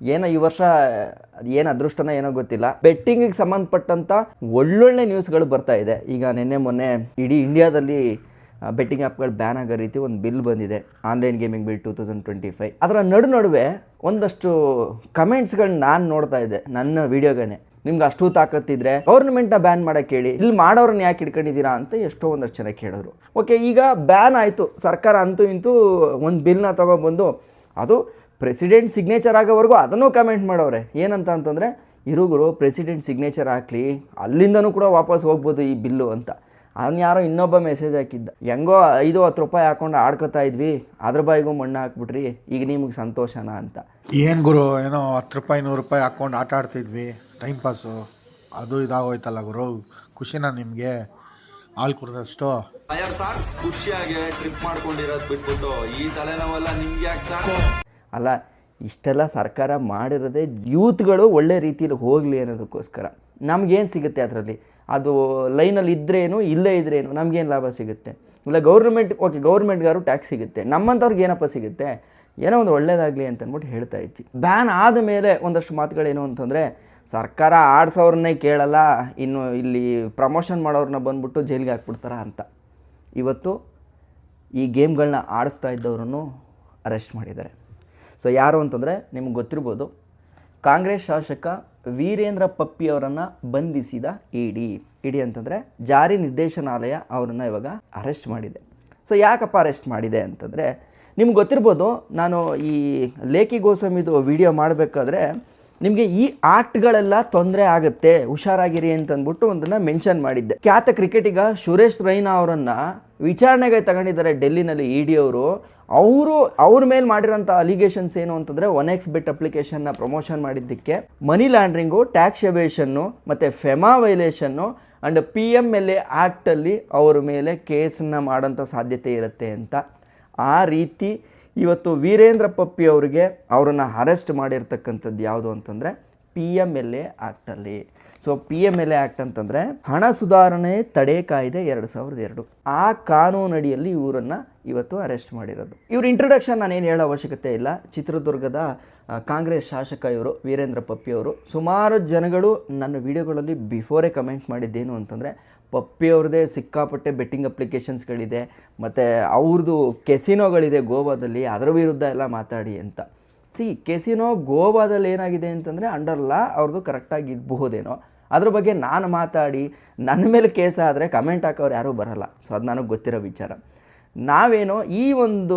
ಏನೋ ಈ ವರ್ಷ ಏನು ಅದೃಷ್ಟನ ಏನೋ ಗೊತ್ತಿಲ್ಲ. ಬೆಟ್ಟಿಂಗಿಗೆ ಸಂಬಂಧಪಟ್ಟಂಥ ಒಳ್ಳೊಳ್ಳೆ ನ್ಯೂಸ್ಗಳು ಬರ್ತಾ ಇದೆ. ಈಗ ನಿನ್ನೆ ಮೊನ್ನೆ ಇಡೀ ಇಂಡಿಯಾದಲ್ಲಿ ಬೆಟ್ಟಿಂಗ್ ಆ್ಯಪ್ಗಳು ಬ್ಯಾನ್ ಆಗೋ ರೀತಿ ಒಂದು ಬಿಲ್ ಬಂದಿದೆ. Online gaming bill two thousand twenty five ಅದರ ನಡು ನಡುವೆ ಒಂದಷ್ಟು ಕಮೆಂಟ್ಸ್ಗಳನ್ನ ನಾನು ನೋಡ್ತಾ ಇದ್ದೆ, ನನ್ನ ವೀಡಿಯೋಗಳೇ ನಿಮ್ಗೆ ಅಷ್ಟು ತಾಕತ್ತಿದ್ರೆ ಗೌರ್ಮೆಂಟ್ನ ಬ್ಯಾನ್ ಮಾಡಕ್ಕೆ ಹೇಳಿ, ಇಲ್ಲಿ ಮಾಡೋರನ್ನ ಯಾಕೆ ಇಟ್ಕೊಂಡಿದ್ದೀರಾ ಅಂತ ಎಷ್ಟೋ ಒಂದಷ್ಟು ಜನ ಕೇಳಿದ್ರು. ಓಕೆ ಈಗ ಬ್ಯಾನ್ ಆಯಿತು. ಸರ್ಕಾರ ಅಂತೂ ಇಂತೂ ಒಂದು ಬಿಲ್ನ ತೊಗೊಬಂದು ಅದು ಪ್ರೆಸಿಡೆಂಟ್ ಸಿಗ್ನೇಚರ್ ಆಗೋವರೆಗೂ ಅದನ್ನು ಕಮೆಂಟ್ ಮಾಡೋರೆ ಏನಂತ ಅಂತಂದರೆ ಇರುಗರು ಪ್ರೆಸಿಡೆಂಟ್ ಸಿಗ್ನೇಚರ್ ಹಾಕ್ಲಿ ಅಲ್ಲಿಂದನೂ ಕೂಡ ವಾಪಸ್ ಹೋಗ್ಬೋದು ಈ ಬಿಲ್ಲು ಅಂತ. ಅವ್ನು ಯಾರೋ ಇನ್ನೊಬ್ಬ ಮೆಸೇಜ್ ಹಾಕಿದ್ದ. ಹೆಂಗೋ ಐದು ಹತ್ತು ರೂಪಾಯಿ ಹಾಕೊಂಡು ಆಡ್ಕೊತಾ ಇದ್ವಿ ಅದ್ರ ಬಾಯಿಗೂ ಮಣ್ಣು ಹಾಕ್ಬಿಟ್ರಿ ಈಗ ನಿಮಗೆ ಸಂತೋಷನಾ ಅಂತ. ಏನು ಗುರು ಏನೋ ಹತ್ತು ರೂಪಾಯಿ ನೂರು ರೂಪಾಯಿ ಹಾಕ್ಕೊಂಡು ಆಟ ಆಡ್ತಿದ್ವಿ ಟೈಮ್ ಪಾಸು ಅದು ಇದಾಗೋಯ್ತಲ್ಲ ಗುರು ಖುಷಿನಾ ನಿಮಗೆ? ಹಾಲು ಕುಡ್ದಷ್ಟು. ಅಯ್ಯರ್ ಸಾರ್ ಖುಷಿಯಾಗಿ ಟ್ರಿಪ್ ಮಾಡ್ಕೊಂಡಿರೋದು ಬಿಟ್ಬಿಟ್ಟು ಈ ತಲೆನೋವೆಲ್ಲ ನಿಮ್ಗೆ ಯಾಕೆ ಅಲ್ಲ, ಇಷ್ಟೆಲ್ಲ ಸರ್ಕಾರ ಮಾಡಿರೋದೇ ಯೂತ್ಗಳು ಒಳ್ಳೆ ರೀತಿಯಲ್ಲಿ ಹೋಗಲಿ ಅನ್ನೋದಕ್ಕೋಸ್ಕರ. ನಮಗೇನು ಸಿಗುತ್ತೆ ಅದರಲ್ಲಿ? ಅದು ಲೈನಲ್ಲಿ ಇದ್ರೇನು, ಇಲ್ಲೇ ಇದ್ರೇನು, ನಮಗೇನು ಲಾಭ ಸಿಗುತ್ತೆ? ಇಲ್ಲ, ಗೌರ್ಮೆಂಟ್, ಓಕೆ, ಗೌರ್ಮೆಂಟ್ಗಾರು ಟ್ಯಾಕ್ಸ್ ಸಿಗುತ್ತೆ. ನಮ್ಮಂಥವ್ರಿಗೆ ಏನಪ್ಪ ಸಿಗುತ್ತೆ? ಏನೋ ಒಂದು ಒಳ್ಳೇದಾಗಲಿ ಅಂತ ಅಂದ್ಬಿಟ್ಟು ಹೇಳ್ತಾ ಇದ್ವಿ. ಬ್ಯಾನ್ ಆದ ಮೇಲೆ ಒಂದಷ್ಟು ಮಾತುಗಳೇನು ಅಂತಂದರೆ, ಸರ್ಕಾರ ಆಡ್ಸೋರನ್ನೇ ಕೇಳಲ್ಲ, ಇನ್ನು ಇಲ್ಲಿ ಪ್ರಮೋಷನ್ ಮಾಡೋರನ್ನ ಬಂದ್ಬಿಟ್ಟು ಜೈಲಿಗೆ ಹಾಕ್ಬಿಡ್ತಾರ ಅಂತ. ಇವತ್ತು ಈ ಗೇಮ್ಗಳನ್ನ ಆಡಿಸ್ತಾ ಇದ್ದವರನ್ನು ಅರೆಸ್ಟ್ ಮಾಡಿದ್ದಾರೆ. ಸೊ ಯಾರು ಅಂತಂದರೆ ನಿಮ್ಗೆ ಗೊತ್ತಿರ್ಬೋದು. ಕಾಂಗ್ರೆಸ್ ಶಾಸಕ ವೀರೇಂದ್ರ ಪಪ್ಪಿ ಅವರನ್ನು ಬಂಧಿಸಿದ ಇಡಿ. ಇಡಿ ಅಂತಂದರೆ ಜಾರಿ ನಿರ್ದೇಶನಾಲಯ ಅವರನ್ನು ಇವಾಗ ಅರೆಸ್ಟ್ ಮಾಡಿದೆ. ಸೊ ಯಾಕಪ್ಪ ಅರೆಸ್ಟ್ ಮಾಡಿದೆ ಅಂತಂದರೆ ನಿಮ್ಗೆ ಗೊತ್ತಿರ್ಬೋದು, ನಾನು ಈ ಲೇಖಿ ಗೋಸ್ವಾಮಿದು ವಿಡಿಯೋ ಮಾಡಬೇಕಾದ್ರೆ ನಿಮಗೆ ಈ ಆಕ್ಟ್ಗಳೆಲ್ಲ ತೊಂದರೆ ಆಗುತ್ತೆ, ಹುಷಾರಾಗಿರಿ ಅಂತಂದ್ಬಿಟ್ಟು ಒಂದನ್ನು ಮೆನ್ಷನ್ ಮಾಡಿದ್ದೆ. ಖ್ಯಾತ ಕ್ರಿಕೆಟಿಗ ಸುರೇಶ್ ರೈನಾ ಅವರನ್ನು ವಿಚಾರಣೆಗೆ ತಗೊಂಡಿದ್ದಾರೆ ಡೆಲ್ಲಿನಲ್ಲಿ ಇ ಡಿ ಅವರು. ಅವರು, ಅವ್ರ ಮೇಲೆ ಮಾಡಿರೋಂಥ ಅಲಿಗೇಷನ್ಸ್ ಏನು ಅಂತಂದರೆ ಒನ್ ಎಕ್ಸ್ ಬೆಟ್ ಅಪ್ಲಿಕೇಶನ್ನ ಪ್ರಮೋಷನ್ ಮಾಡಿದ್ದಕ್ಕೆ ಮನಿ ಲ್ಯಾಂಡ್ರಿಂಗು ಟ್ಯಾಕ್ಸ್ ಎವೇಷನ್ನು ಮತ್ತು FEMA ವೈಲೇಷನ್ನು and P M L A ಆ್ಯಕ್ಟಲ್ಲಿ ಅವ್ರ ಮೇಲೆ ಕೇಸನ್ನು ಮಾಡೋಂಥ ಸಾಧ್ಯತೆ ಇರುತ್ತೆ ಅಂತ. ಆ ರೀತಿ ಇವತ್ತು ವೀರೇಂದ್ರ ಪಪ್ಪಿ ಅವರಿಗೆ ಅವರನ್ನು ಅರೆಸ್ಟ್ ಮಾಡಿರ್ತಕ್ಕಂಥದ್ದು ಯಾವುದು ಅಂತಂದರೆ P M L A ಆ್ಯಕ್ಟಲ್ಲಿ so P M L A act ಅಂತಂದರೆ ಹಣ ಸುಧಾರಣೆ ತಡೆ ಕಾಯ್ದೆ ಎರಡು ಸಾವಿರದ ಎರಡು. ಆ ಕಾನೂನಡಿಯಲ್ಲಿ ಇವರನ್ನು ಇವತ್ತು ಅರೆಸ್ಟ್ ಮಾಡಿರೋದು. ಇವ್ರ ಇಂಟ್ರೊಡಕ್ಷನ್ ನಾನೇನು ಹೇಳೋ ಅವಶ್ಯಕತೆ ಇಲ್ಲ. ಚಿತ್ರದುರ್ಗದ ಕಾಂಗ್ರೆಸ್ ಶಾಸಕ ಇವರು, ವೀರೇಂದ್ರ ಪಪ್ಪಿ ಅವರು. ಸುಮಾರು ಜನಗಳು ನನ್ನ ವಿಡಿಯೋಗಳಲ್ಲಿ ಬಿಫೋರೇ ಕಮೆಂಟ್ ಮಾಡಿದ್ದೇನು ಅಂತಂದರೆ ಪಪ್ಪಿ ಅವ್ರದ್ದೇ ಸಿಕ್ಕಾಪಟ್ಟೆ ಬೆಟ್ಟಿಂಗ್ ಅಪ್ಲಿಕೇಶನ್ಸ್ಗಳಿದೆ ಮತ್ತು ಅವ್ರದ್ದು ಕೆಸಿನೋಗಳಿದೆ ಗೋವಾದಲ್ಲಿ, ಅದರ ವಿರುದ್ಧ ಎಲ್ಲ ಮಾತಾಡಿ ಅಂತ. ಸಿ ಕೆಸಿನೋ ಗೋವಾದಲ್ಲಿ ಏನಾಗಿದೆ ಅಂತಂದರೆ ಲಾ ಅವ್ರದ್ದು ಕರೆಕ್ಟಾಗಿ ಇರಬಹುದೇನೋ, ಅದ್ರ ಬಗ್ಗೆ ನಾನು ಮಾತಾಡಿ ನನ್ನ ಮೇಲೆ ಕೇಸ್ ಆದರೆ ಕಮೆಂಟ್ ಹಾಕೋರು ಯಾರೂ ಬರಲ್ಲ. ಸೊ ಅದು ನನಗೆ ಗೊತ್ತಿರೋ ವಿಚಾರ. ನಾವೇನೋ ಈ ಒಂದು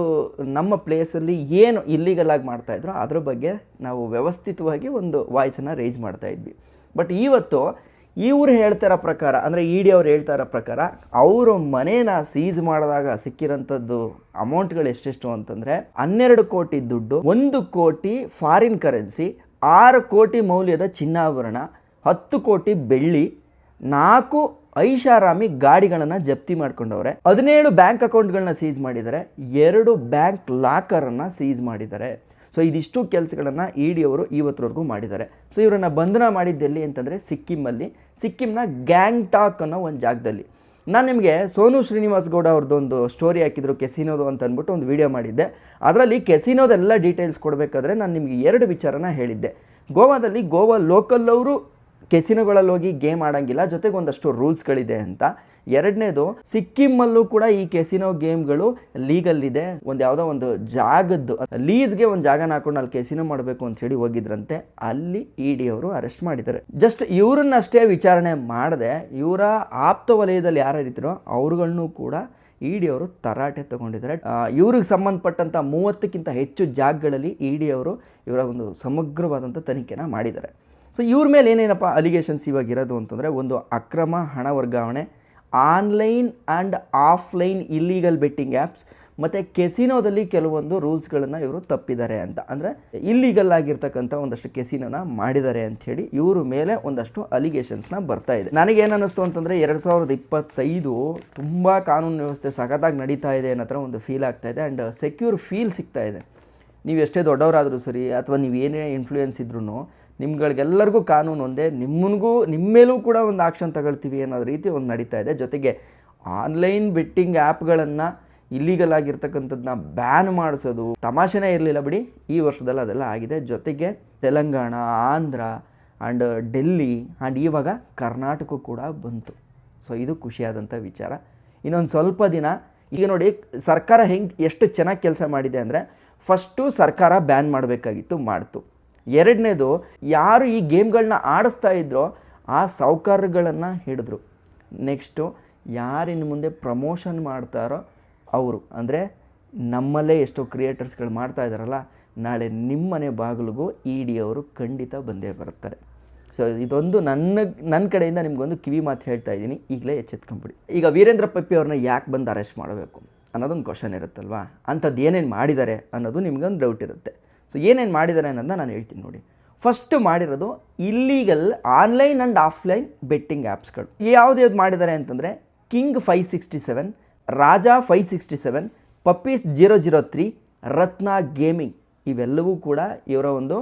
ನಮ್ಮ ಪ್ಲೇಸಲ್ಲಿ ಏನು ಇಲ್ಲಿಗಲ್ ಆಗಿ ಮಾಡ್ತಾಯಿದ್ರು ಅದ್ರ ಬಗ್ಗೆ ನಾವು ವ್ಯವಸ್ಥಿತವಾಗಿ ಒಂದು ವಾಯ್ಸನ್ನು ರೇಜ್ ಮಾಡ್ತಾಯಿದ್ವಿ ಬಟ್ ಇವತ್ತು ಇವ್ರು ಹೇಳ್ತಾರ ಪ್ರಕಾರ, ಅಂದರೆ ಇ ಡಿ ಅವ್ರು ಹೇಳ್ತಾ ಇರೋ ಪ್ರಕಾರ, ಅವರ ಮನೇನ ಸೀಸ್ ಮಾಡಿದಾಗ ಸಿಕ್ಕಿರೋಂಥದ್ದು ಅಮೌಂಟ್ಗಳು ಎಷ್ಟೆಷ್ಟು ಅಂತಂದರೆ, ಹನ್ನೆರಡು ಕೋಟಿ ದುಡ್ಡು, ಒಂದು ಕೋಟಿ ಫಾರಿನ್ ಕರೆನ್ಸಿ ಆರು ಕೋಟಿ ಮೌಲ್ಯದ ಚಿನ್ನಾಭರಣ, ಹತ್ತು ಕೋಟಿ ಬೆಳ್ಳಿ, ನಾಲ್ಕು ಐಷಾರಾಮಿ ಗಾಡಿಗಳನ್ನು ಜಪ್ತಿ ಮಾಡ್ಕೊಂಡವ್ರೆ. ಹದಿನೇಳು ಬ್ಯಾಂಕ್ ಅಕೌಂಟ್ಗಳನ್ನ ಸೀಸ್ ಮಾಡಿದ್ದಾರೆ ಎರಡು ಬ್ಯಾಂಕ್ ಲಾಕರನ್ನು ಸೀಸ್ ಮಾಡಿದ್ದಾರೆ ಸೊ ಇದಿಷ್ಟು ಕೆಲಸಗಳನ್ನು ಇ ಡಿ ಅವರು ಇವತ್ತರವರೆಗೂ ಮಾಡಿದ್ದಾರೆ. ಸೊ ಇವರನ್ನು ಬಂಧನ ಮಾಡಿದ್ದೆಲ್ಲಿ ಅಂತಂದರೆ ಸಿಕ್ಕಿಮಲ್ಲಿ. ಸಿಕ್ಕಿಂನ ಗ್ಯಾಂಗ್ಟಾಕ್ ಅನ್ನೋ ಒಂದು ಜಾಗದಲ್ಲಿ. ನಾನು ನಿಮಗೆ ಸೋನು ಶ್ರೀನಿವಾಸ್ ಗೌಡ ಅವ್ರದ್ದೊಂದು ಸ್ಟೋರಿ ಹಾಕಿದ್ರು, ಕೆಸಿನೋದು ಅಂತ ಅಂದ್ಬಿಟ್ಟು ಒಂದು ವಿಡಿಯೋ ಮಾಡಿದ್ದೆ. ಅದರಲ್ಲಿ ಕೆಸಿನೋದೆಲ್ಲ ಡೀಟೇಲ್ಸ್ ಕೊಡಬೇಕಾದ್ರೆ ನಾನು ನಿಮಗೆ ಎರಡು ವಿಚಾರನ ಹೇಳಿದ್ದೆ. ಗೋವಾದಲ್ಲಿ ಗೋವಾ ಲೋಕಲ್ ಅವರು ಕೆಸಿನೋಗಳಲ್ಲಿ ಹೋಗಿ ಗೇಮ್ ಆಡಂಗಿಲ್ಲ, ಜೊತೆಗೆ ಒಂದಷ್ಟು ರೂಲ್ಸ್ಗಳಿದೆ ಅಂತ. ಎರಡನೇದು, ಸಿಕ್ಕಿಮಲ್ಲೂ ಕೂಡ ಈ ಕೆಸಿನೋ ಗೇಮ್ಗಳು ಲೀಗಲ್ ಇದೆ ಒಂದು ಯಾವುದೋ ಒಂದು ಜಾಗದ್ದು ಲೀಸ್ಗೆ ಒಂದು ಜಾಗನ ಹಾಕೊಂಡು ಅಲ್ಲಿ ಕೆಸಿನೋ ಮಾಡಬೇಕು ಅಂತ ಹೇಳಿ ಹೋಗಿದ್ರಂತೆ. ಅಲ್ಲಿ ಇ ಡಿ ಅವರು ಅರೆಸ್ಟ್ ಮಾಡಿದ್ದಾರೆ. ಜಸ್ಟ್ ಇವರನ್ನಷ್ಟೇ ವಿಚಾರಣೆ ಮಾಡದೆ. ಇವರ ಆಪ್ತ ವಲಯದಲ್ಲಿ ಯಾರಿದ್ರೋ ಅವ್ರುಗಳನ್ನು ಕೂಡ ಇ ಡಿ ಅವರು ತರಾಟೆ ತಗೊಂಡಿದ್ದಾರೆ. ಇವ್ರಿಗೆ ಸಂಬಂಧಪಟ್ಟಂಥ ಮೂವತ್ತಕ್ಕಿಂತ ಹೆಚ್ಚು ಜಾಗಗಳಲ್ಲಿ ಇ ಡಿ ಅವರು ಇವರ ಒಂದು ಸಮಗ್ರವಾದಂಥ ತನಿಖೆನ ಮಾಡಿದ್ದಾರೆ. ಸೊ ಇವ್ರ ಮೇಲೆ ಏನೇನಪ್ಪ ಅಲಿಗೇಷನ್ಸ್ ಇವಾಗ ಇರೋದು ಅಂತಂದರೆ ಒಂದು ಅಕ್ರಮ ಹಣ ವರ್ಗಾವಣೆ online and offline illegal betting apps ಮತ್ತು ಕೆಸಿನೋದಲ್ಲಿ ಕೆಲವೊಂದು ರೂಲ್ಸ್ಗಳನ್ನು ಇವರು ತಪ್ಪಿದ್ದಾರೆ ಅಂತ. ಅಂದರೆ ಇಲ್ಲೀಗಲ್ ಆಗಿರ್ತಕ್ಕಂಥ ಒಂದಷ್ಟು ಕೆಸಿನೋನ ಮಾಡಿದ್ದಾರೆ ಅಂಥೇಳಿ ಇವ್ರ ಮೇಲೆ ಒಂದಷ್ಟು ಅಲಿಗೇಷನ್ಸ್ನ ಬರ್ತಾ ಇದೆ. ನನಗೇನು ಅನ್ನಿಸ್ತು ಅಂತಂದರೆ ಎರಡು ಸಾವಿರದ ಇಪ್ಪತ್ತೈದು ತುಂಬ ಕಾನೂನು ವ್ಯವಸ್ಥೆ ಸಖತ್ತಾಗಿ ನಡೀತಾ ಇದೆ ಅನ್ನೋ ಥರ ಒಂದು ಫೀಲ್ ಆಗ್ತಾ ಇದೆ ಆ್ಯಂಡ್ ಸೆಕ್ಯೂರ್ ಫೀಲ್ ಸಿಗ್ತಾ ಇದೆ. ನೀವು ಎಷ್ಟೇ ದೊಡ್ಡವರಾದರೂ ಸರಿ ಅಥವಾ ನೀವು ಏನೇ ಇನ್ಫ್ಲೂಯೆನ್ಸ್ ಇದ್ರೂ ನಿಮ್ಗಳಿಗೆಲ್ಲರಿಗೂ ಕಾನೂನು ಒಂದೇ, ನಿಮ್ಮನಿಗೂ ನಿಮ್ಮ ಮೇಲೂ ಕೂಡ ಒಂದು ಆಕ್ಷನ್ ತಗೊಳ್ತೀವಿ ಅನ್ನೋ ರೀತಿ ಒಂದು ನಡೀತಾ ಇದೆ. ಜೊತೆಗೆ ಆನ್ಲೈನ್ ಬೆಟ್ಟಿಂಗ್ ಆ್ಯಪ್ಗಳನ್ನು ಇಲ್ಲೀಗಲ್ ಆಗಿರ್ತಕ್ಕಂಥದ್ದನ್ನ ಬ್ಯಾನ್ ಮಾಡಿಸೋದು ತಮಾಷೆನೇ ಇರಲಿಲ್ಲ ಬಿಡಿ. ಈ ವರ್ಷದಲ್ಲಿ ಅದೆಲ್ಲ ಆಗಿದೆ. ಜೊತೆಗೆ ತೆಲಂಗಾಣ, ಆಂಧ್ರ ಆ್ಯಂಡ್ ಡೆಲ್ಲಿ ಆ್ಯಂಡ್ ಇವಾಗ ಕರ್ನಾಟಕ ಕೂಡ ಬಂತು. ಸೊ ಇದು ಖುಷಿಯಾದಂಥ ವಿಚಾರ. ಇನ್ನೊಂದು ಸ್ವಲ್ಪ ದಿನ, ಈಗ ನೋಡಿ ಸರ್ಕಾರ ಹೆಂಗೆ, ಎಷ್ಟು ಚೆನ್ನಾಗಿ ಕೆಲಸ ಮಾಡಿದೆ ಅಂದರೆ ಫಸ್ಟು ಸರ್ಕಾರ ಬ್ಯಾನ್ ಮಾಡಬೇಕಾಗಿತ್ತು, ಮಾಡ್ತು. ಎರಡನೇದು ಯಾರು ಈ ಗೇಮ್ಗಳನ್ನ ಆಡಿಸ್ತಾ ಇದ್ರೋ ಆ ಸಾಹುಕಾರಗಳನ್ನು ಹಿಡಿದ್ರು. ನೆಕ್ಸ್ಟು ಯಾರಿನ ಮುಂದೆ ಪ್ರಮೋಷನ್ ಮಾಡ್ತಾರೋ ಅವರು, ಅಂದರೆ ನಮ್ಮಲ್ಲೇ ಎಷ್ಟೋ ಕ್ರಿಯೇಟರ್ಸ್ಗಳು ಮಾಡ್ತಾ ಇದ್ದಾರಲ್ಲ, ನಾಳೆ ನಿಮ್ಮನೆ ಬಾಗಿಲಿಗೂ ಇ ಡಿ ಅವರು ಖಂಡಿತ ಬಂದೇ ಬರ್ತಾರೆ ಸೊ ಇದೊಂದು ನನ್ನ ನನ್ನ ಕಡೆಯಿಂದ ನಿಮಗೊಂದು ಕಿವಿ ಮಾತು ಹೇಳ್ತಾ ಇದ್ದೀನಿ. ಈಗಲೇ ಎಚ್ಚೆತ್ಕೊಂಬಿಡಿ. ಈಗ ವೀರೇಂದ್ರ ಪಪ್ಪಿ ಅವ್ರನ್ನ ಯಾಕೆ ಬಂದು ಅರೆಸ್ಟ್ ಮಾಡಬೇಕು ಅನ್ನೋದೊಂದು ಕ್ವಶನ್ ಇರುತ್ತಲ್ವಾ? ಅಂಥದ್ದು ಏನೇನು ಮಾಡಿದ್ದಾರೆ ಅನ್ನೋದು ನಿಮಗೊಂದು ಡೌಟ್ ಇರುತ್ತೆ. ಸೊ ಏನೇನು ಮಾಡಿದ್ದಾರೆ ಅನ್ನೋದನ್ನ ನಾನು ಹೇಳ್ತೀನಿ ನೋಡಿ. ಫಸ್ಟ್ ಮಾಡಿರೋದು illegal online and offline betting ಆ್ಯಪ್ಸ್ಗಳು ಯಾವ್ದು ಯಾವ್ದು ಮಾಡಿದ್ದಾರೆ ಅಂತಂದರೆ king five sixty seven Raja five sixty seven puppies zero zero three Ratna gaming ಇವೆಲ್ಲವೂ ಕೂಡ ಇವರ ಒಂದು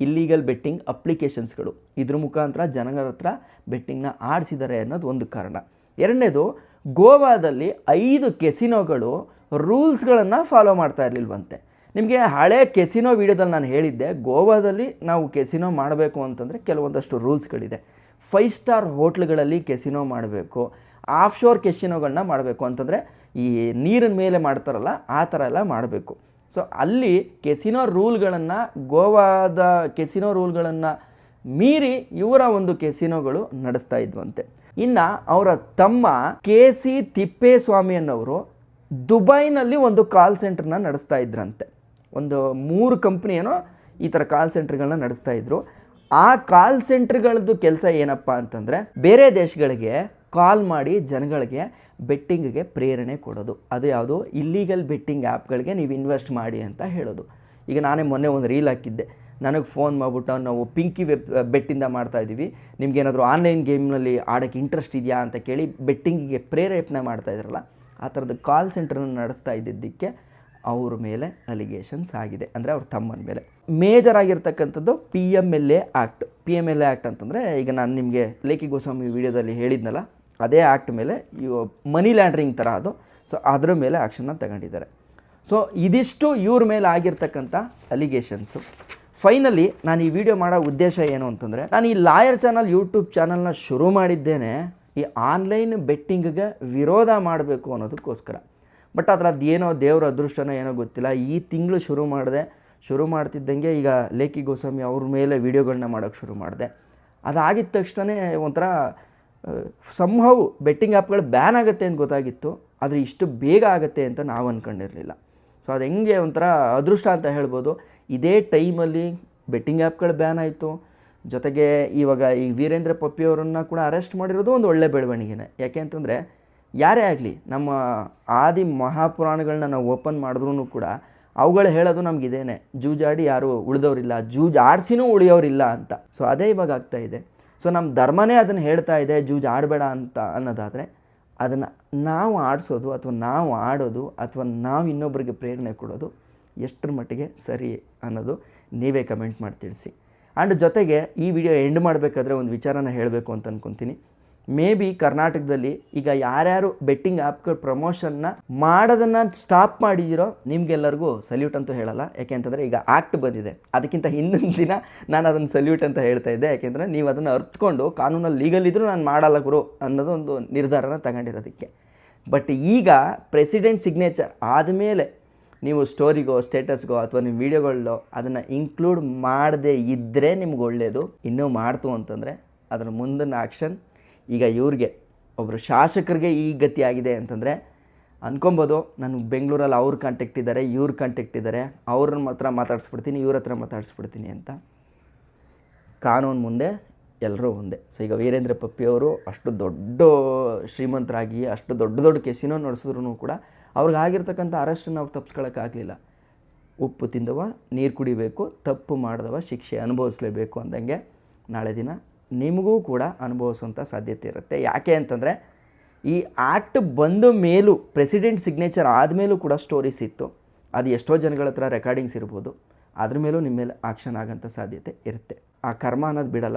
ಇಲ್ಲೀಗಲ್ ಬೆಟ್ಟಿಂಗ್ ಅಪ್ಲಿಕೇಶನ್ಸ್ಗಳು ಇದ್ರ ಮುಖಾಂತರ ಜನಗಳ ಹತ್ರ ಬೆಟ್ಟಿಂಗ್ನ ಆಡಿಸಿದ್ದಾರೆ ಅನ್ನೋದು ಒಂದು ಕಾರಣ. ಎರಡನೇದು, ಗೋವಾದಲ್ಲಿ ಐದು ಕೆಸಿನೋಗಳು ರೂಲ್ಸ್ಗಳನ್ನು ಫಾಲೋ ಮಾಡ್ತಾ ಇರಲಿಲ್ವಂತೆ. ನಿಮಗೆ ಹಳೆ ಕೆಸಿನೋ ವೀಡಿಯೋದಲ್ಲಿ ನಾನು ಹೇಳಿದ್ದೆ, ಗೋವಾದಲ್ಲಿ ನಾವು ಕೆಸಿನೋ ಮಾಡಬೇಕು ಅಂತಂದರೆ ಕೆಲವೊಂದಷ್ಟು ರೂಲ್ಸ್ಗಳಿದೆ. ಫೈವ್ ಸ್ಟಾರ್ ಹೋಟ್ಲ್ಗಳಲ್ಲಿ ಕೆಸಿನೋ ಮಾಡಬೇಕು ಆಫ್ ಶೋರ್ ಕೆಸಿನೋಗಳನ್ನ ಮಾಡಬೇಕು ಅಂತಂದರೆ ಈ ನೀರಿನ ಮೇಲೆ ಮಾಡ್ತಾರಲ್ಲ, ಆ ಥರ ಎಲ್ಲ ಮಾಡಬೇಕು. ಸೊ ಅಲ್ಲಿ ಕೆಸಿನೋ ರೂಲ್ಗಳನ್ನು, ಗೋವಾದ ಕೆಸಿನೋ ರೂಲ್ಗಳನ್ನು ಮೀರಿ ಇವರ ಒಂದು ಕೆಸಿನೋಗಳು ನಡೆಸ್ತಾ ಇದ್ವಂತೆ. ಇನ್ನು ಅವರ ತಮ್ಮ ಕೆ ಸಿ ತಿಪ್ಪೇಸ್ವಾಮಿ ಅನ್ನೋರು ದುಬೈನಲ್ಲಿ ಒಂದು ಕಾಲ್ ಸೆಂಟರ್ನ ನಡೆಸ್ತಾ ಇದ್ರಂತೆ. ಒಂದು ಮೂರು ಕಂಪ್ನಿ ಏನೋ ಈ ಥರ ಕಾಲ್ ಸೆಂಟ್ರ್ಗಳನ್ನ ನಡೆಸ್ತಾ ಇದ್ರು. ಆ ಕಾಲ್ ಸೆಂಟ್ರ್ಗಳದ್ದು ಕೆಲಸ ಏನಪ್ಪ ಅಂತಂದರೆ ಬೇರೆ ದೇಶಗಳಿಗೆ ಕಾಲ್ ಮಾಡಿ ಜನಗಳಿಗೆ ಬೆಟ್ಟಿಂಗ್ಗೆ ಪ್ರೇರಣೆ ಕೊಡೋದು. ಅದು ಯಾವುದು? ಇಲ್ಲೀಗಲ್ ಬೆಟ್ಟಿಂಗ್ ಆ್ಯಪ್ಗಳಿಗೆ ನೀವು ಇನ್ವೆಸ್ಟ್ ಮಾಡಿ ಅಂತ ಹೇಳೋದು. ಈಗ ನಾನೇ ಮೊನ್ನೆ ಒಂದು ರೀಲ್ ಹಾಕಿದ್ದೆ. ನನಗೆ ಫೋನ್ ಮಾಡ್ಬಿಟ್ಟು ನಾವು ಪಿಂಕಿ ವೆಬ್ ಬೆಟ್ಟಿಂದ ಮಾಡ್ತಾಯಿದ್ದೀವಿ ನಿಮ್ಗೇನಾದರೂ ಆನ್ಲೈನ್ ಗೇಮ್ನಲ್ಲಿ ಆಡೋಕ್ಕೆ ಇಂಟ್ರೆಸ್ಟ್ ಇದೆಯಾ ಅಂತ ಕೇಳಿ ಬೆಟ್ಟಿಂಗಿಗೆ ಪ್ರೇರೇಪಣೆ ಮಾಡ್ತಾ ಇದ್ರಲ್ಲ, ಆ ಥರದ ಕಾಲ್ ಸೆಂಟರ್ನ ನಡೆಸ್ತಾ ಇದ್ದಿದ್ದಕ್ಕೆ ಅವ್ರ ಮೇಲೆ ಅಲಿಗೇಷನ್ಸ್ ಆಗಿದೆ. ಅಂದರೆ ಅವ್ರ ತಮ್ಮನ ಮೇಲೆ. ಮೇಜರ್ ಆಗಿರ್ತಕ್ಕಂಥದ್ದು P M L A act P M L A act ಅಂತಂದರೆ ಈಗ ನಾನು ನಿಮಗೆ ಲೇಖಿ ಗೋಸ್ವಾಮಿ ವಿಡಿಯೋದಲ್ಲಿ ಹೇಳಿದ್ನಲ್ಲ, ಅದೇ ಆ್ಯಕ್ಟ್ ಮೇಲೆ ಮನಿ ಲ್ಯಾಂಡ್ರಿಂಗ್ ಥರ ಅದು. ಸೊ ಅದರ ಮೇಲೆ ಆ್ಯಕ್ಷನ್ನ ತಗೊಂಡಿದ್ದಾರೆ. ಸೊ ಇದಿಷ್ಟು ಇವ್ರ ಮೇಲೆ ಆಗಿರ್ತಕ್ಕಂಥ ಅಲಿಗೇಷನ್ಸು ಫೈನಲಿ ನಾನು ಈ ವಿಡಿಯೋ ಮಾಡೋ ಉದ್ದೇಶ ಏನು ಅಂತಂದರೆ, ನಾನು ಈ ಲಾಯರ್ ಚಾನಲ್ ಯೂಟ್ಯೂಬ್ ಚಾನಲ್ನ ಶುರು ಮಾಡಿದ್ದೇನೆ ಈ ಆನ್ಲೈನ್ ಬೆಟ್ಟಿಂಗ್ಗೆ ವಿರೋಧ ಮಾಡಬೇಕು ಅನ್ನೋದಕ್ಕೋಸ್ಕರ. ಬಟ್ ಅದ್ರದ್ದು ಏನೋ ದೇವ್ರ ಅದೃಷ್ಟನೋ ಏನೋ ಗೊತ್ತಿಲ್ಲ. ಈ ತಿಂಗಳು ಶುರು ಮಾಡಿದೆ, ಶುರು ಮಾಡ್ತಿದ್ದಂಗೆ ಈಗ ಲೇಖಿ ಗೋಸ್ವಾಮಿ ಅವ್ರ ಮೇಲೆ ವೀಡಿಯೋಗಳನ್ನ ಮಾಡೋಕ್ಕೆ ಶುರು ಮಾಡಿದೆ. ಅದಾಗಿದ್ದ ತಕ್ಷಣ ಒಂಥರ ಸಂಹವು ಬೆಟ್ಟಿಂಗ್ ಆ್ಯಪ್ಗಳು ಬ್ಯಾನ್ ಆಗುತ್ತೆ ಅಂತ ಗೊತ್ತಾಗಿತ್ತು. ಆದರೆ ಇಷ್ಟು ಬೇಗ ಆಗುತ್ತೆ ಅಂತ ನಾವು ಅಂದ್ಕೊಂಡಿರಲಿಲ್ಲ ಸೊ ಅದು ಹೆಂಗೆ ಒಂಥರ ಅದೃಷ್ಟ ಅಂತ ಹೇಳ್ಬೋದು. ಇದೇ ಟೈಮಲ್ಲಿ ಬೆಟ್ಟಿಂಗ್ ಆ್ಯಪ್ಗಳು ಬ್ಯಾನ್ ಆಯಿತು. ಜೊತೆಗೆ ಇವಾಗ ಈ ವೀರೇಂದ್ರ ಪಪ್ಪಿಯವರನ್ನು ಕೂಡ ಅರೆಸ್ಟ್ ಮಾಡಿರೋದು ಒಂದು ಒಳ್ಳೆ ಬೆಳವಣಿಗೆನೇ. ಯಾಕೆ ಅಂತಂದರೆ ಯಾರೇ ಆಗಲಿ, ನಮ್ಮ ಆದಿ ಮಹಾಪುರಾಣಗಳನ್ನ ನಾವು ಓಪನ್ ಮಾಡಿದ್ರೂ ಕೂಡ ಅವುಗಳು ಹೇಳೋದು ನಮಗಿದೇನೆ, ಜೂಜಾಡಿ ಯಾರು ಉಳಿದವರಿಲ್ಲ, ಜೂಜ್ ಆಡಿಸಿನೂ ಉಳಿಯೋರಿಲ್ಲ ಅಂತ. ಸೊ ಅದೇ ಇವಾಗ ಆಗ್ತಾ ಇದೆ. ಸೊ ನಮ್ಮ ಧರ್ಮನೇ ಅದನ್ನು ಹೇಳ್ತಾ ಇದೆ, ಜೂಜ್ ಆಡಬೇಡ ಅಂತ ಅನ್ನೋದಾದರೆ, ಅದನ್ನು ನಾವು ಆಡಿಸೋದು ಅಥವಾ ನಾವು ಆಡೋದು ಅಥವಾ ನಾವು ಇನ್ನೊಬ್ಬರಿಗೆ ಪ್ರೇರಣೆ ಕೊಡೋದು ಎಷ್ಟರ ಮಟ್ಟಿಗೆ ಸರಿ ಅನ್ನೋದು ನೀವೇ ಕಮೆಂಟ್ ಮಾಡಿ ತಿಳಿಸಿ. ಆ್ಯಂಡ್ ಜೊತೆಗೆ ಈ ವಿಡಿಯೋ ಎಂಡ್ ಮಾಡಬೇಕಾದ್ರೆ ಒಂದು ವಿಚಾರನ ಹೇಳಬೇಕು ಅಂತ ಅನ್ಕೊತೀನಿ. ಮೇ ಬಿ ಕರ್ನಾಟಕದಲ್ಲಿ ಈಗ ಯಾರ್ಯಾರು ಬೆಟ್ಟಿಂಗ್ ಆ್ಯಪ್ಗಳ ಪ್ರಮೋಷನ್ನ ಮಾಡೋದನ್ನು ಸ್ಟಾಪ್ ಮಾಡಿದಿರೋ ನಿಮಗೆಲ್ಲರಿಗೂ ಸಲ್ಯೂಟ್ ಅಂತೂ ಹೇಳಲ್ಲ. ಯಾಕೆ ಅಂತಂದರೆ ಈಗ ಆ್ಯಕ್ಟ್ ಬಂದಿದೆ. ಅದಕ್ಕಿಂತ ಹಿಂದಿನ ದಿನ ನಾನು ಅದನ್ನು ಸಲ್ಯೂಟ್ ಅಂತ ಹೇಳ್ತಾ ಇದ್ದೆ. ಯಾಕೆಂದರೆ ನೀವು ಅದನ್ನು ಅರ್ಥಕೊಂಡು ಕಾನೂನಲ್ಲಿ ಲೀಗಲ್ ಇದ್ದರೂ ನಾನು ಮಾಡಲ್ಲ ಗುರು ಅನ್ನೋದು ಒಂದು ನಿರ್ಧಾರನ ತಗೊಂಡಿರೋದಕ್ಕೆ. ಬಟ್ ಈಗ ಪ್ರೆಸಿಡೆಂಟ್ ಸಿಗ್ನೇಚರ್ ಆದಮೇಲೆ ನೀವು ಸ್ಟೋರಿಗೋ ಸ್ಟೇಟಸ್ಗೋ ಅಥವಾ ನಿಮ್ಮ ವೀಡಿಯೋಗಳಲ್ಲೋ ಅದನ್ನು ಇನ್ಕ್ಲೂಡ್ ಮಾಡದೇ ಇದ್ದರೆ ನಿಮ್ಗೆ ಒಳ್ಳೆಯದು ಇನ್ನೂ ಮಾಡ್ತು ಅಂತಂದರೆ ಅದರ ಮುಂದಿನ ಆ್ಯಕ್ಷನ್ ಈಗ ಇವ್ರಿಗೆ ಒಬ್ಬರು ಶಾಸಕರಿಗೆ ಈ ಗತಿ ಆಗಿದೆ ಅಂತಂದರೆ, ಅನ್ಕೊಬೋದು ನಾನು ಬೆಂಗಳೂರಲ್ಲಿ ಅವ್ರ ಕಾಂಟ್ಯಾಕ್ಟ್ ಇದ್ದಾರೆ ಇವ್ರ ಕಾಂಟ್ಯಾಕ್ಟ್ ಇದ್ದಾರೆ ಅವ್ರ ಹತ್ರ ಮಾತಾಡಿಸ್ಬಿಡ್ತೀನಿ, ಇವ್ರ ಹತ್ರ ಮಾತಾಡಿಸ್ಬಿಡ್ತೀನಿ ಅಂತ. ಕಾನೂನು ಮುಂದೆ ಎಲ್ಲರೂ ಒಂದೇ. ಸೊ ಈಗ ವೀರೇಂದ್ರ ಪಪ್ಪಿಯವರು ಅಷ್ಟು ದೊಡ್ಡ ಶ್ರೀಮಂತರಾಗಿ, ಅಷ್ಟು ದೊಡ್ಡ ದೊಡ್ಡ ಕೆಸಿನೋ ನಡೆಸಿದ್ರು ಕೂಡ ಅವ್ರಿಗೆ ಆಗಿರ್ತಕ್ಕಂಥ ಅರೆಸ್ಟನ್ನು ಅವ್ರು ತಪ್ಪಿಸ್ಕೊಳ್ಳೋಕ್ಕಾಗಲಿಲ್ಲ ಉಪ್ಪು ತಿಂದವ, ನೀರು ಕುಡಿಬೇಕು, ತಪ್ಪು ಮಾಡಿದವ, ಶಿಕ್ಷೆ ಅನುಭವಿಸ್ಲೇಬೇಕು ಅಂದಂಗೆ ನಾಳೆ ದಿನ ನಿಮಗೂ ಕೂಡ ಅನುಭವಿಸುವಂಥ ಸಾಧ್ಯತೆ ಇರುತ್ತೆ. ಯಾಕೆ ಅಂತಂದರೆ, ಈ ಆ್ಯಕ್ಟ್ ಬಂದ ಮೇಲೂ, ಪ್ರೆಸಿಡೆಂಟ್ ಸಿಗ್ನೇಚರ್ ಆದಮೇಲೂ ಕೂಡ ಸ್ಟೋರೀಸ್ ಇತ್ತು. ಅದು ಎಷ್ಟೋ ಜನಗಳ ಹತ್ರ ರೆಕಾರ್ಡಿಂಗ್ಸ್ ಇರ್ಬೋದು. ಅದ್ರ ಮೇಲೂ ನಿಮ್ಮ ಮೇಲೆ ಆಕ್ಷನ್ ಆಗೋಂಥ ಸಾಧ್ಯತೆ ಇರುತ್ತೆ. ಆ ಕರ್ಮ ಅನ್ನೋದು ಬಿಡಲ್ಲ.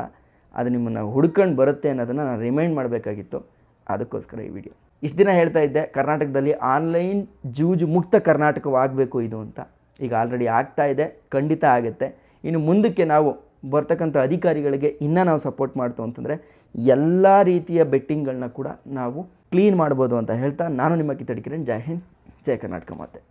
ಅದು ನಿಮ್ಮನ್ನು ಹುಡ್ಕೊಂಡು ಬರುತ್ತೆ ಅನ್ನೋದನ್ನು ನಾನು ರಿಮೈಂಡ್ ಮಾಡಬೇಕಾಗಿತ್ತು. ಅದಕ್ಕೋಸ್ಕರ ಈ ವಿಡಿಯೋ. ಇಷ್ಟು ದಿನ ಹೇಳ್ತಾ ಇದ್ದೆ, ಕರ್ನಾಟಕದಲ್ಲಿ ಆನ್ಲೈನ್ ಜೂಜು ಮುಕ್ತ ಕರ್ನಾಟಕವಾಗಬೇಕು ಇದು ಅಂತ. ಈಗ ಆಲ್ರೆಡಿ ಆಗ್ತಾ ಇದೆ, ಖಂಡಿತ ಆಗುತ್ತೆ. ಇನ್ನು ಮುಂದಕ್ಕೆ ನಾವು ಬರ್ತಕ್ಕಂಥ ಅಧಿಕಾರಿಗಳಿಗೆ ಇನ್ನೂ ನಾವು ಸಪೋರ್ಟ್ ಮಾಡ್ತು ಅಂತಂದರೆ ಎಲ್ಲ ರೀತಿಯ ಬೆಟ್ಟಿಂಗ್ಗಳನ್ನ ಕೂಡ ನಾವು ಕ್ಲೀನ್ ಮಾಡ್ಬೋದು ಅಂತ ಹೇಳ್ತಾ ನಾನು ನಿಮ್ಮ ಕಿತ್ತಡಿ ಕಿರಣ್. ಜೈ ಹಿಂದ್, ಜೈ ಕರ್ನಾಟಕ ಮಾತೆ.